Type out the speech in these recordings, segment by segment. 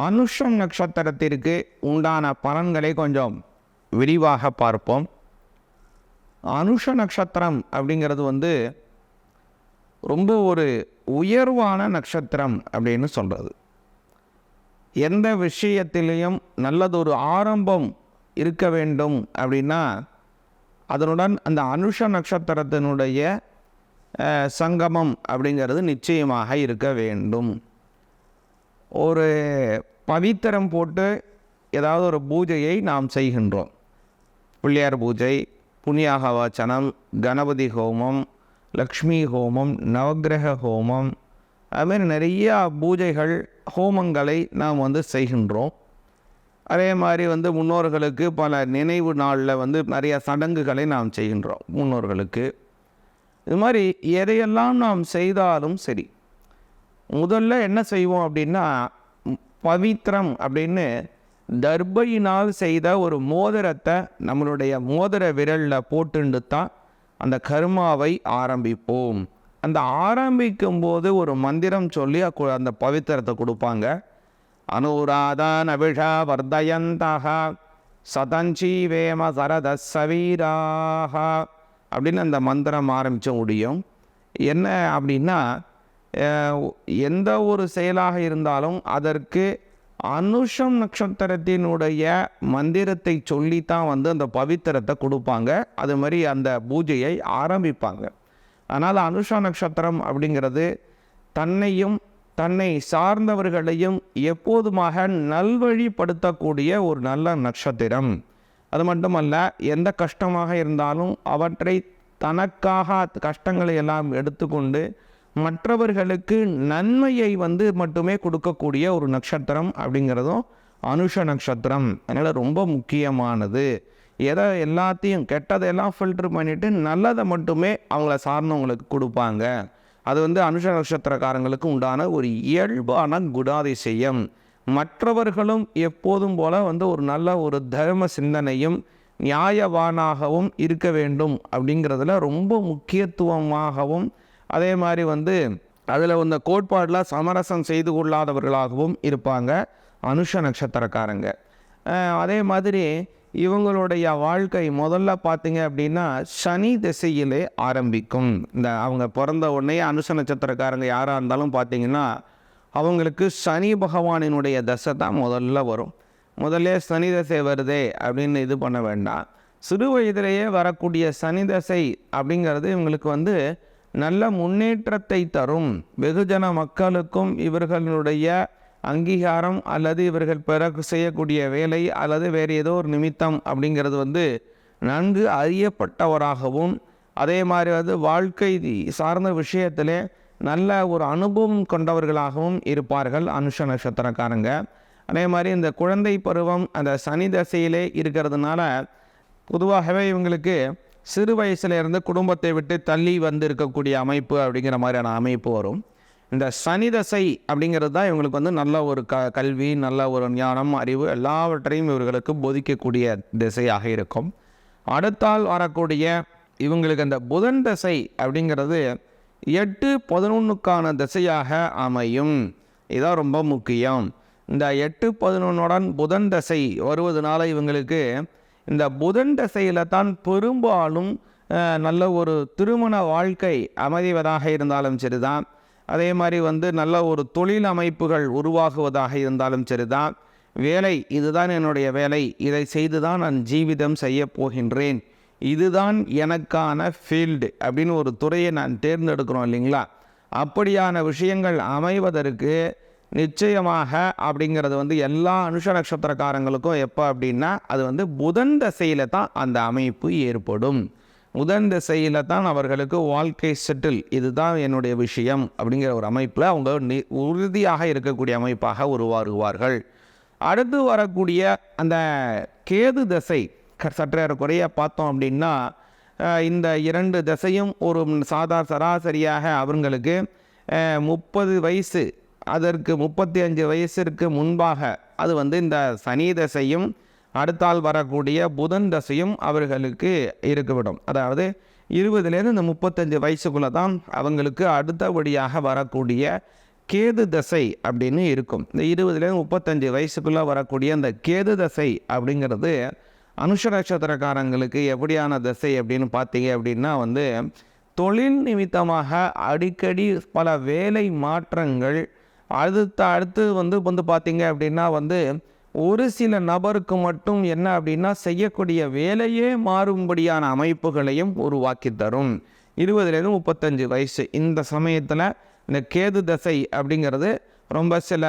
அனுஷம் நட்சத்திரத்திற்கு உண்டான பலன்களை கொஞ்சம் விரிவாக பார்ப்போம். அனுஷ நட்சத்திரம் அப்படிங்கிறது வந்து ரொம்ப ஒரு உயர்வான நட்சத்திரம் அப்படின்னு சொல்கிறது எந்த விஷயத்திலையும் நல்லதொரு ஆரம்பம் இருக்க வேண்டும் அப்படின்னா அதனுடன் அந்த அனுஷ நட்சத்திரத்தினுடைய சங்கமம் அப்படிங்கிறது நிச்சயமாக இருக்க வேண்டும். ஒரு பவித்திரம் போட்டு ஏதாவது ஒரு பூஜையை நாம் செய்கின்றோம். பிள்ளையார் பூஜை புண்ணியாக வாச்சனம் கணபதி ஹோமம் லக்ஷ்மி ஹோமம் நவக்கிரக ஹோமம் அதுமாரி நிறையா பூஜைகள் ஹோமங்களை நாம் வந்து செய்கின்றோம். அதே மாதிரி வந்து முன்னோர்களுக்கு பல நினைவு நாளில் வந்து நிறைய சடங்குகளை நாம் செய்கின்றோம் முன்னோர்களுக்கு. இது மாதிரி எதையெல்லாம் நாம் செய்தாலும் சரி முதல்ல என்ன செய்வோம் அப்படின்னா பவித்ரம் அப்படின்னு தர்பையினால் செய்த ஒரு மோதிரத்தை நம்மளுடைய மோதிர விரலில் போட்டுண்டு தான் அந்த கர்மாவை ஆரம்பிப்போம். அந்த ஆரம்பிக்கும் போது ஒரு மந்திரம் சொல்லி அந்த பவித்திரத்தை கொடுப்பாங்க. அனுராதான் அபிஷா வர்தயந்தக சதஞ்சி வேம சரத சவீராக அப்படின்னு அந்த மந்திரம் ஆரம்பிச்ச முடியும். என்ன அப்படின்னா எந்த ஒரு செயலாக இருந்தாலும் அதற்கு அனுஷம் நட்சத்திரத்தினுடைய மந்திரத்தை சொல்லித்தான் வந்து அந்த பவித்திரத்தை கொடுப்பாங்க. அது மாதிரி அந்த பூஜையை ஆரம்பிப்பாங்க. அதனால் அனுஷா நட்சத்திரம் அப்படிங்கிறது தன்னையும் தன்னை சார்ந்தவர்களையும் எப்போதுமாக நல்வழிப்படுத்தக்கூடிய ஒரு நல்ல நட்சத்திரம். அது மட்டுமல்ல எந்த கஷ்டமாக இருந்தாலும் அவற்றை தனக்காக கஷ்டங்களை எல்லாம் எடுத்துக்கொண்டு மற்றவர்களுக்கு நன்மையை வந்து மட்டுமே கொடுக்கக்கூடிய ஒரு நட்சத்திரம் அப்படிங்கிறதும் அனுஷ நட்சத்திரம். அதனால் ரொம்ப முக்கியமானது. எதை எல்லாத்தையும் கெட்டதையெல்லாம் ஃபில்டர் பண்ணிவிட்டு நல்லதை மட்டுமே அவங்கள சார்ந்தவங்களுக்கு கொடுப்பாங்க. அது வந்து அனுஷ நட்சத்திரக்காரங்களுக்கு உண்டான ஒரு இயல்பான குணாதிசயம். மற்றவர்களும் எப்போதும் போல வந்து ஒரு நல்ல ஒரு தர்ம சிந்தனையும் நியாயவானாகவும் இருக்க வேண்டும் அப்படிங்கிறதுல ரொம்ப முக்கியத்துவமாகவும் அதே மாதிரி வந்து அதில் இந்த கோட்பாடில் சமரசம் செய்து கொள்ளாதவர்களாகவும் இருப்பாங்க அனுஷ நட்சத்திரக்காரங்க. அதே மாதிரி இவங்களுடைய வாழ்க்கை முதல்ல பார்த்தீங்க அப்படின்னா சனி திசையிலே ஆரம்பிக்கும். இந்த அவங்க பிறந்த உடனே அனுஷ நட்சத்திரக்காரங்க யாராக இருந்தாலும் பார்த்தீங்கன்னா அவங்களுக்கு சனி பகவானினுடைய தசை தான் முதல்ல வரும். முதல்ல சனி தசை வருதே அப்படின்னு இது பண்ண வேண்டாம். சிறு வயதிலேயே வரக்கூடிய சனி தசை அப்படிங்கிறது இவங்களுக்கு வந்து நல்ல முன்னேற்றத்தை தரும். வெகுஜன மக்களுக்கும் இவர்களுடைய அங்கீகாரம் அல்லது இவர்கள் பிற செய்யக்கூடிய வேலை அல்லது வேறு ஏதோ ஒரு நிமித்தம் அப்படிங்கிறது வந்து நன்கு அறியப்பட்டவராகவும் அதே மாதிரி வந்து வாழ்க்கை சார்ந்த விஷயத்திலே நல்ல ஒரு அனுபவம் கொண்டவர்களாகவும் இருப்பார்கள் அனுஷ நட்சத்திரக்காரங்க. அதே மாதிரி இந்த குழந்தை பருவம் அந்த சனி தசையிலே இருக்கிறதுனால பொதுவாகவே இவங்களுக்கு சிறு வயசுலேருந்து குடும்பத்தை விட்டு தள்ளி வந்து இருக்கக்கூடிய அமைப்பு அப்படிங்கிற மாதிரியான அமைப்பு வரும். இந்த சனி தசை அப்படிங்கிறது தான் இவங்களுக்கு வந்து நல்ல ஒரு க கல்வி நல்ல ஒரு ஞானம் அறிவு எல்லாவற்றையும் இவர்களுக்கு போதிக்கக்கூடிய திசையாக இருக்கும். அடுத்தால் வரக்கூடிய இவங்களுக்கு அந்த புதன் தசை அப்படிங்கிறது எட்டு பதினொன்றுக்கான திசையாக அமையும். இதான் ரொம்ப முக்கியம். இந்த எட்டு பதினொன்றுடன் புதன் தசை வருவதனால இவங்களுக்கு இந்த புதன் தசையில் தான் பெரும்பாலும் நல்ல ஒரு திருமண வாழ்க்கை அமைவதாக இருந்தாலும் சரிதான். அதே மாதிரி வந்து நல்ல ஒரு தொழில் அமைப்புகள் உருவாகுவதாக இருந்தாலும் சரிதான். வேலை இதுதான் என்னுடைய வேலை. இதை செய்து தான் நான் ஜீவிதம் செய்ய போகின்றேன். இதுதான் எனக்கான ஃபீல்டு அப்படின்னு ஒரு துறையை நான் தேர்ந்தெடுக்கிறோம் இல்லைங்களா? அப்படியான விஷயங்கள் அமைவதற்கு நிச்சயமாக அப்படிங்கிறது வந்து எல்லா அனுஷ நட்சத்திரக்காரங்களுக்கும் எப்போ அப்படின்னா அது வந்து புதன் தசையில் தான் அந்த அமைப்பு ஏற்படும். புதன் திசையில் தான் அவர்களுக்கு வாழ்க்கை செட்டில் இதுதான் என்னுடைய விஷயம் அப்படிங்கிற ஒரு அமைப்பில் அவங்க நி உறுதியாக இருக்கக்கூடிய அமைப்பாக உருவாகுவார்கள். அடுத்து வரக்கூடிய அந்த கேது திசை க- சற்றேறக்குறைய பார்த்தோம் அப்படின்னா இந்த இரண்டு திசையும் ஒரு சாதா சராசரியாக அவங்களுக்கு முப்பது வயசு அதற்கு முப்பத்தி அஞ்சு வயசிற்கு முன்பாக அது வந்து இந்த சனி தசையும் அடுத்தால் வரக்கூடிய புதன் தசையும் அவர்களுக்கு இருக்குவிடும். அதாவது இருபதுலேருந்து இந்த முப்பத்தஞ்சு வயசுக்குள்ளே தான் அவங்களுக்கு அடுத்தபடியாக வரக்கூடிய கேது தசை அப்படின்னு இருக்கும். இந்த இருபதுலேருந்து முப்பத்தஞ்சு வயசுக்குள்ளே வரக்கூடிய அந்த கேது தசை அப்படிங்கிறது அனுஷ நட்சத்திரக்காரங்களுக்கு எப்படியான தசை அப்படின்னு பார்த்தீங்க அப்படின்னா வந்து தொழில் நிமித்தமாக அடிக்கடி பல வேலை மாற்றங்கள் அடுத்த அடுத்து வந்து வந்து பார்த்தீங்க அப்படின்னா வந்து ஒரு சில நபருக்கு மட்டும் என்ன அப்படின்னா செய்யக்கூடிய வேலையே மாறும்படியான அமைப்புகளையும் உருவாக்கி தரும். இருபதுலேருந்து முப்பத்தஞ்சு வயசு. இந்த சமயத்தில் இந்த கேது தசை அப்படிங்கிறது ரொம்ப சில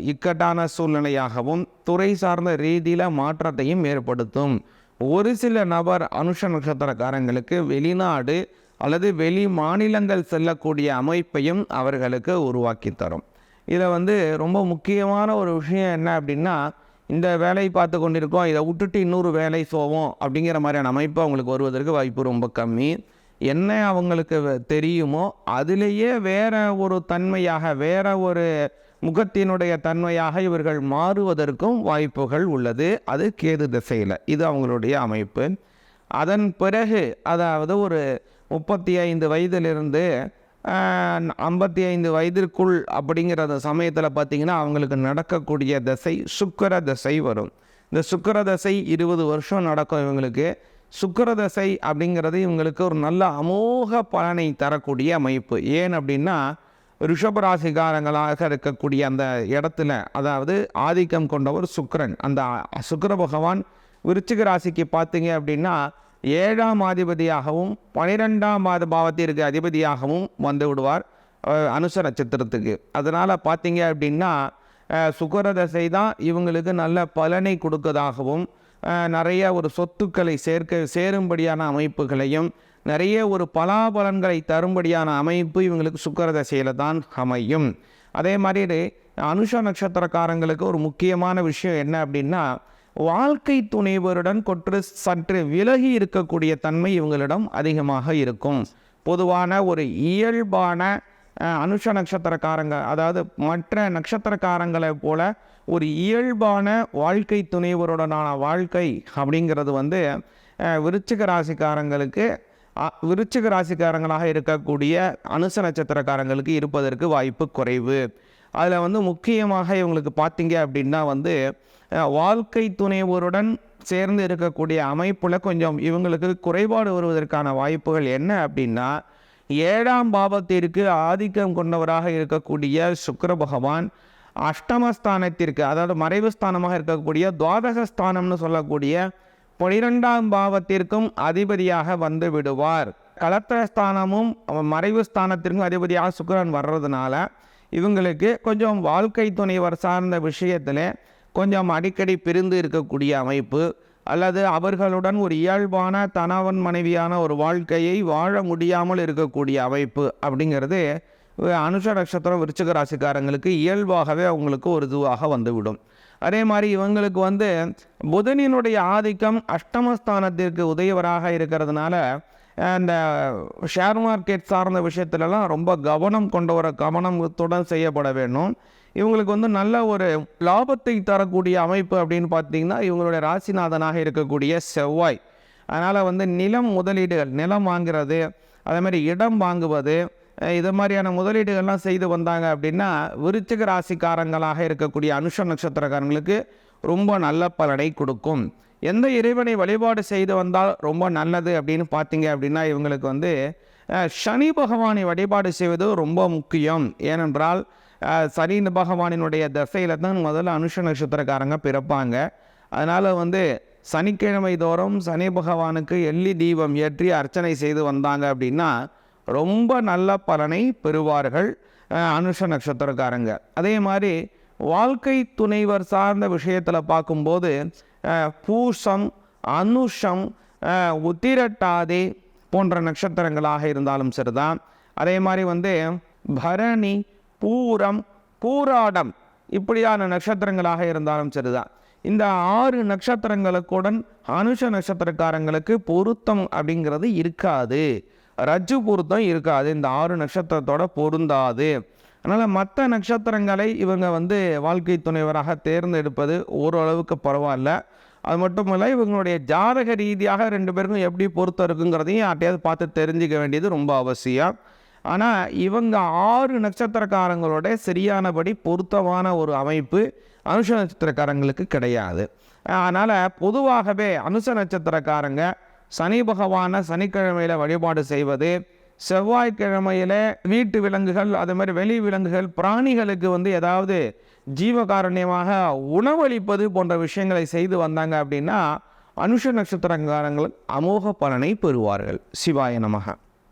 இக்கட்டான சூழ்நிலையாகவும் துறை சார்ந்த ரீதியில் மாற்றத்தையும் ஏற்படுத்தும். ஒரு சில நபர் அனுஷ நட்சத்திரக்காரங்களுக்கு வெளிநாடு அல்லது வெளி மாநிலங்கள் செல்லக்கூடிய அமைப்பையும் அவர்களுக்கு உருவாக்கி தரும். இதில் வந்து ரொம்ப முக்கியமான ஒரு விஷயம் என்ன அப்படின்னா இந்த வேலையை பார்த்து கொண்டிருக்கோம் இதை விட்டுட்டு இன்னொரு வேலை சோவோம் அப்படிங்கிற மாதிரியான அமைப்பு அவங்களுக்கு வருவதற்கு வாய்ப்பு ரொம்ப கம்மி. என்ன அவங்களுக்கு வ- தெரியுமோ அதிலேயே வேற ஒரு தன்மையாக வேற ஒரு முகத்தினுடைய தன்மையாக இவர்கள் மாறுவதற்கும் வாய்ப்புகள் உள்ளது. அது கேது திசையில். இது அவங்களுடைய அமைப்பு. அதன் பிறகு அதாவது ஒரு முப்பத்தி ஐந்து வயதிலிருந்து ஐம்பத்தி ஐந்து வயதிற்குள் அப்படிங்கிற அந்த சமயத்தில் பார்த்திங்கன்னா அவங்களுக்கு நடக்கக்கூடிய தசை சுக்கிர தசை வரும். இந்த சுக்கர தசை இருபது வருஷம் நடக்கும் இவங்களுக்கு. சுக்கர தசை அப்படிங்கிறது இவங்களுக்கு ஒரு நல்ல அமோக பலனை தரக்கூடிய அமைப்பு. ஏன் அப்படின்னா ரிஷபராசிகாரங்களாக இருக்கக்கூடிய அந்த இடத்துல அதாவது ஆதிக்கம் கொண்டவர் சுக்கரன். அந்த சுக்கர பகவான் விருச்சிக ராசிக்கு பார்த்தீங்க அப்படின்னா ஏழாம் அதிபதியாகவும் பனிரெண்டாம் மாத பாவத்திற்கு அதிபதியாகவும் வந்து விடுவார் அனுச நட்சத்திரத்துக்கு. அதனால் பார்த்தீங்க அப்படின்னா சுகரதசை தசை தான் இவங்களுக்கு நல்ல பலனை கொடுக்கதாகவும் நிறைய ஒரு சொத்துக்களை சேர்க்க சேரும்படியான அமைப்புகளையும் நிறைய ஒரு பலாபலன்களை தரும்படியான அமைப்பு இவங்களுக்கு சுக்கரதசையில் தான் அமையும். அதே மாதிரி அனுஷ நட்சத்திரக்காரங்களுக்கு ஒரு முக்கியமான விஷயம் என்ன அப்படின்னா வாழ்க்கை துணைவருடன் கொற்று சற்று விலகி இருக்கக்கூடிய தன்மை இவங்களிடம் அதிகமாக இருக்கும். பொதுவான ஒரு இயல்பான அனுஷ நட்சத்திரக்காரங்க அதாவது மற்ற நட்சத்திரக்காரங்களை போல ஒரு இயல்பான வாழ்க்கை துணைவருடனான வாழ்க்கை அப்படிங்கிறது வந்து விருச்சிக ராசிக்காரங்களுக்கு விருச்சிக ராசிக்காரங்களாக இருக்கக்கூடிய அனுச நட்சத்திரக்காரங்களுக்கு இருப்பதற்கு வாய்ப்பு குறைவு. அதில் வந்து முக்கியமாக இவங்களுக்கு பார்த்தீங்க அப்படின்னா வந்து வாழ்க்கை துணைவருடன் சேர்ந்து இருக்கக்கூடிய அமைப்பில் கொஞ்சம் இவங்களுக்கு குறைபாடு வருவதற்கான வாய்ப்புகள் என்ன அப்படின்னா ஏழாம் பாவத்திற்கு ஆதிக்கம் கொண்டவராக இருக்கக்கூடிய சுக்கர பகவான் அஷ்டமஸ்தானத்திற்கு அதாவது மறைவு ஸ்தானமாக இருக்கக்கூடிய துவாதகஸ்தானம்னு சொல்லக்கூடிய பனிரெண்டாம் பாவத்திற்கும் அதிபதியாக வந்து விடுவார். கலத்திரஸ்தானமும் மறைவு ஸ்தானத்திற்கும் அதிபதியாக சுக்கரன் வர்றதுனால இவங்களுக்கு கொஞ்சம் வாழ்க்கை துணைவர் சார்ந்த விஷயத்தில் கொஞ்சம் அடிக்கடி பிரிந்து இருக்கக்கூடிய அமைப்பு அல்லது அவர்களுடன் ஒரு இயல்பான தனவன் மனைவியான ஒரு வாழ்க்கையை வாழ முடியாமல் இருக்கக்கூடிய அமைப்பு அப்படிங்கிறது அனுஷ நட்சத்திரம் விருச்சிக ராசிக்காரங்களுக்கு இயல்பாகவே அவங்களுக்கு ஒரு இதுவாக வந்துவிடும். அதே மாதிரி இவங்களுக்கு வந்து புதனினுடைய ஆதிக்கம் அஷ்டமஸ்தானத்திற்கு உதயவராக இருக்கிறதுனால அந்த ஷேர் மார்க்கெட் சார்ந்த விஷயத்துலலாம் ரொம்ப கவனம் கொண்ட ஒரு கவனத்துடன் செய்யப்பட வேண்டும். இவங்களுக்கு வந்து நல்ல ஒரு லாபத்தை தரக்கூடிய அமைப்பு அப்படின்னு பார்த்தீங்கன்னா இவங்களுடைய ராசிநாதனாக இருக்கக்கூடிய செவ்வாய். அதனால் வந்து நிலம் முதலீடுகள் நிலம் வாங்குறது அதே மாதிரி இடம் வாங்குவது இது மாதிரியான முதலீடுகள்லாம் செய்து வந்தாங்க அப்படின்னா விருச்சிக ராசிக்காரங்களாக இருக்கக்கூடிய அனுஷ நட்சத்திரக்காரங்களுக்கு ரொம்ப நல்ல பலனை கொடுக்கும். எந்த இறைவனை வழிபாடு செய்து வந்தால் ரொம்ப நல்லது அப்படின்னு பார்த்தீங்க அப்படின்னா இவங்களுக்கு வந்து சனி பகவானை வழிபாடு செய்வது ரொம்ப முக்கியம். ஏனென்றால் சனி பகவானினுடைய தசையில் தான் முதல்ல அனுஷ நட்சத்திரக்காரங்க பிறப்பாங்க. அதனால் வந்து சனிக்கிழமை தோறும் சனி பகவானுக்கு எள்ளி தீபம் ஏற்றி அர்ச்சனை செய்து வந்தாங்க அப்படின்னா ரொம்ப நல்ல பலனை பெறுவார்கள் அனுஷ நட்சத்திரக்காரங்க. அதே மாதிரி வாழ்க்கை துணைவர் சார்ந்த விஷயத்தில் பார்க்கும்போது பூஷம் அனுஷம் உத்திரட்டாதி போன்ற நட்சத்திரங்களாக இருந்தாலும் சரிதான். அதே மாதிரி வந்து பரணி பூரம் பூராடம் இப்படியான நட்சத்திரங்களாக இருந்தாலும் சரிதான். இந்த ஆறு நட்சத்திரங்களுக்குடன் அனுஷ நட்சத்திரக்காரங்களுக்கு பொருத்தம் அப்படிங்கிறது இருக்காது. ரஜ்ஜு பொருத்தம் இருக்காது. இந்த ஆறு நட்சத்திரத்தோட பொருந்தாது. அதனால் மற்ற நட்சத்திரங்களை இவங்க வந்து வாழ்க்கை துணைவராக தேர்ந்தெடுப்பது ஓரளவுக்கு பரவாயில்ல. அது மட்டும் இல்லை இவங்களுடைய ஜாதக ரீதியாக ரெண்டு பேருக்கும் எப்படி பொறுத்த இருக்குங்கிறதையும் யார்ட்டையாவது பார்த்து தெரிஞ்சுக்க வேண்டியது ரொம்ப அவசியம். ஆனால் இவங்க ஆறு நட்சத்திரக்காரங்களோட சரியானபடி பொருத்தமான ஒரு அமைப்பு அனுஷ நட்சத்திரக்காரங்களுக்கு கிடையாது. அதனால் பொதுவாகவே அனுஷ நட்சத்திரக்காரங்க சனி பகவானை சனிக்கிழமையில் வழிபாடு செய்வது செவ்வாய்க்கிழமையில் வீட்டு விலங்குகள் அது மாதிரி வெளி விலங்குகள் பிராணிகளுக்கு வந்து ஏதாவது ஜீவகாரண்யமாக உணவளிப்பது போன்ற விஷயங்களை செய்து வந்தாங்க அப்படின்னா அனுஷ நட்சத்திரக்காரங்கள் அமோக பலனை பெறுவார்கள். சிவாய நமக.